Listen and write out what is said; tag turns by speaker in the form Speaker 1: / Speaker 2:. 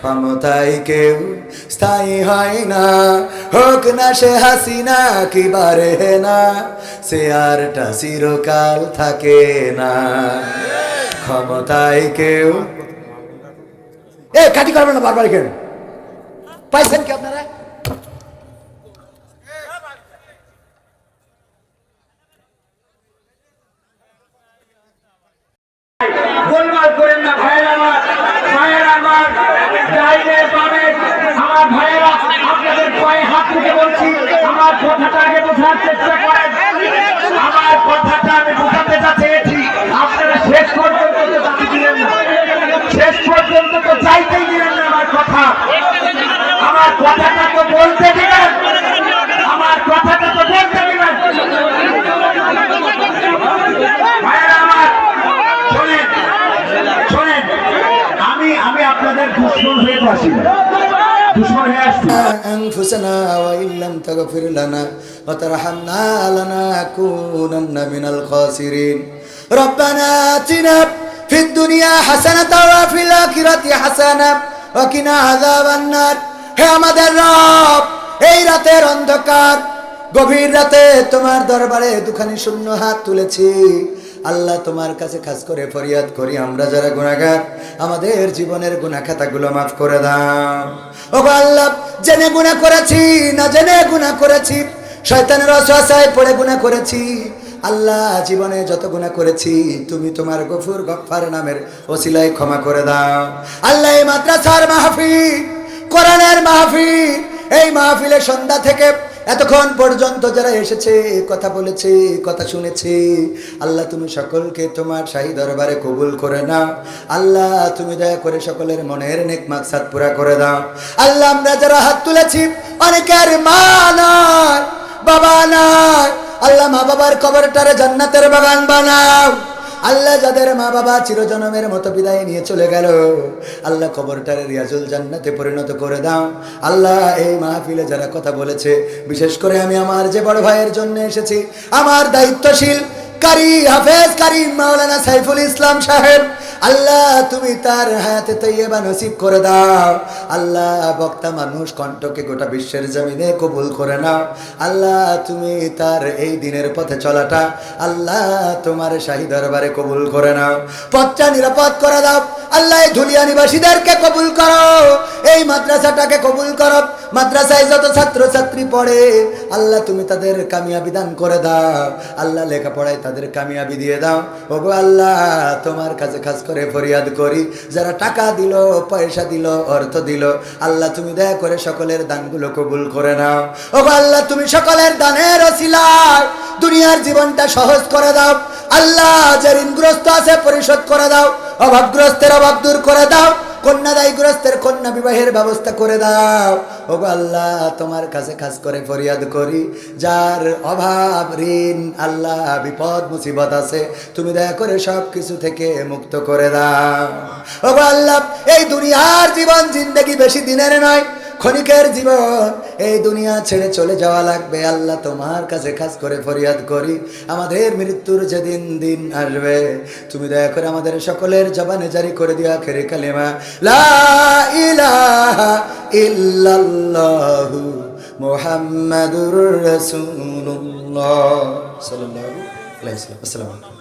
Speaker 1: ক্ষমতায় কেউ স্থায়ী হয় না। হোক না সে হাসিনা কি বারে না, সে আরটা চিরকাল থাকে না। ক্ষমতায় কেউ এ, কাটি করবেন না বারবার কেন পাইছেন কি আপনারা
Speaker 2: গোলমাল করেন না ভাইয়েরা আমার ভাইয়েরা আমার ডাইনে বামে আমার ভাইয়েরা আপনাদের পায়ে হাত রেখে বলছি আমার কথাটা আগে বোঝার চেষ্টা করেন। আমার কথাটা আমি বোঝাতে যা চেয়েছি, আপনারা শেষ পর্যন্ত তো দাবি দিলেন না। শেষ পর্যন্ত তো চাইতেই দিলেন না আমার কথা। আমার কথাটা তো বলতে দিলেন। আমার কথাটা তো বলতে দিলেন। আমি আমি আপনাদের দুশ্মন হয়ে আসি না। দুশ্মন হয়ে আসছি
Speaker 1: أنفسنا وإن لم تغفر لنا وترحمنا لنكونن من الخاسرين ربنا آتنا في الدنيا حسنة وفي الآخرة حسنة وقنا عذاب النار হে আমাদের রব এই রাতের অন্ধকার গভীর রাতে তোমার দরবারে দুখানি শূন্য হাত তুলেছি আল্লাহ তোমার কাছে খাস করে ফরিয়াদ করি, আমরা যারা গুণাগার আমাদের জীবনের গুণা খাতাগুলো মাফ করে দাও। ও আল্লাহ, জেনে গুণা করেছি, না জেনে গুণা করেছি? শয়তানের অসহায় পড়ে গুণা করেছি। আল্লাহ, জীবনে যত গুণা করেছি, তুমি তোমার গফুর গফার নামের ওসিলায় ক্ষমা করে দাও। আল্লাহ, এই মাদ্রাসার মাহফিল, কোরআনের মাহফিল, এই মাহফিলের সন্ধ্যা থেকে এতক্ষণ পর্যন্ত যারা এসেছে, কথা বলেছে, কথা শুনেছে, আল্লাহ তুমি সকলকে তোমার শাহী দরবারে কবুল করে নাও। আল্লাহ তুমি দয়া করে সকলের মনের নেক মাকসাদ পুরা করে দাও। আল্লাহ, আমরা যারা হাত তুলেছি, অনেকের মা নয় বাবা নয় আল্লাহ মা বাবার কবরটারে জান্নাতের বাগান বানাও। আল্লাহ যাদের মা বাবা চিরজনমের মতো বিদায় নিয়ে চলে গেল, আল্লাহ কবরটারে রিয়াজুল জান্নাতে পরিণত করে দাও। আল্লাহ এই মাহফিলে যারা কথা বলেছে, বিশেষ করে আমি আমার যে বড় ভাইয়ের জন্য এসেছি, আমার দায়িত্বশীল কারি হাফেজ কারি মাওলানা সাইফুল ইসলাম সাহেব আল্লাহ, তুমি তার হায়াতে তৈবা নসিব করে দাও। আল্লাহ, বক্তা মানুষ কণ্ঠকে গোটা বিশ্বের জমিনে কবুল করে নাও। আল্লাহ, তুমি তার এই দিনের পথে চলাটা আল্লাহ তোমার শাহী দরবারে কবুল করে নাও। পথটা নিরাপদ করে দাও। আল্লাহ ধুলিয়া নিবাসীদেরকে কবুল করো। এই মাদ্রাসাটাকে কবুল করো। মাদ্রাসায় যত ছাত্র ছাত্রী পড়ে, আল্লাহ, তুমি তাদের কামিয়াবি দান করে দাও। আল্লাহ, লেখাপড়ায় তাদের কামিয়াবি দিয়ে দাও। ওগো আল্লাহ, তোমার কাছে খাস করে ফরিয়াদ করি। যারা টাকা দিল, পয়সা দিল, অর্থ দিল, আল্লাহ তুমি দয়া করে সকলের দানগুলো কবুল করে নাও। ও আল্লাহ, তুমি সকলের দানের ওসিলায় দুনিয়ার জীবনটা সহজ করে দাও। আল্লাহ যে ঋণগ্রস্ত আছে, পরিশোধ করে দাও। অভাবগ্রস্তের অভাব দূর করে দাও। কন্যাদায়গ্রস্তের কন্যা বিবাহের ব্যবস্থা করে দাও। ওগো আল্লাহ, তোমার কাছে খাস করে ফরিয়াদ করি। যার অভাব, ঋণ, আল্লাহ, বিপদ, মুসিবত আছে, তুমি দয়া করে সব কিছু থেকে মুক্ত করে দাও। ওগো আল্লাহ, এই দুনিয়ার জীবন জিন্দগি বেশি দিনের নয়। ক্ষণিকের জীবন এই দুনিয়া ছেড়ে চলে যাওয়া লাগবে। আল্লাহ তোমার কাছে খাস করে ফরিয়াদ করি। আমাদের মৃত্যুর যেদিন দিন আসবে, তুমি দয়া করে আমাদের সকলের জবানে জারি করে দিয়া খেরে কালেমা। লা ইলাহা মুহাম্মাদুর আসসালামু আলাইকুম